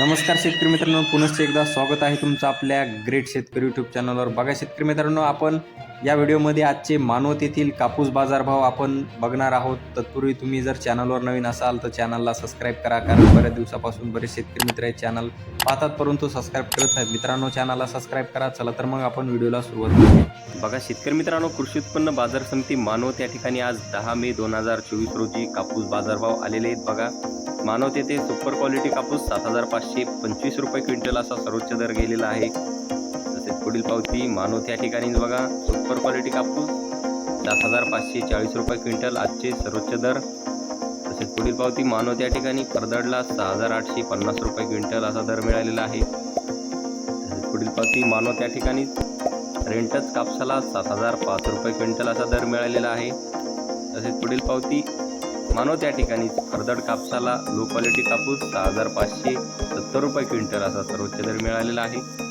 नमस्कार शेतकरी मित्रांनो पुनश्च एकदा स्वागत आहे तुमचं आपल्या ग्रेट शेतकरी युट्यूब चॅनलवर बघा शेतकरी मित्रांनो आपण या व्हिडिओमध्ये आजचे मानवत येथील कापूस बाजारभाव आपण बघणार आहोत. तत्पूर्वी तुम्ही जर चॅनलवर नवीन असाल तर चॅनलला सबस्क्राईब करा कारण बऱ्याच दिवसापासून बरेच शेतकरी मित्र आहेत चॅनल पाहतात परंतु सबस्क्राईब करत नाहीत. मित्रांनो चॅनलला सबस्क्राईब करा. चला तर मग आपण व्हिडिओला सुरुवात करूया. बघा शेतकरी मित्रांनो कृषी उत्पन्न बाजार समिती मानवत या ठिकाणी आज दहा मे दोन हजार चोवीस रोजी कापूस बाजारभाव आलेले आहेत. बघा मानवत येथे सुपर क्वालिटी कापूस सात हजार पाचशे पंचवीस रुपये क्विंटल असा सर्वोच्च दर गेलेला आहे. पुढील पावती मानव त्या ठिकाणी बघा. सुपर क्वालिटी कापूस. सात हजार पाचशे चाळीस रुपये क्विंटल आजचे सर्वोच्च दर. तसेच पुढील पावती मानव त्या ठिकाणी करदडला सहा हजार आठशे पन्नास रुपये क्विंटल असा दर मिळालेला आहे. तसेच पुढील पावती मानव त्या ठिकाणी रेंटच कापसाला सात हजार पाच रुपये क्विंटल असा दर मिळालेला आहे. तसेच पुढील पावती मानव त्या ठिकाणी खरदड कापसाला लो क्वालिटी कापूस सहा हजार पाचशे सत्तर रुपये क्विंटल असा सर्वोच्च दर मिळालेला आहे.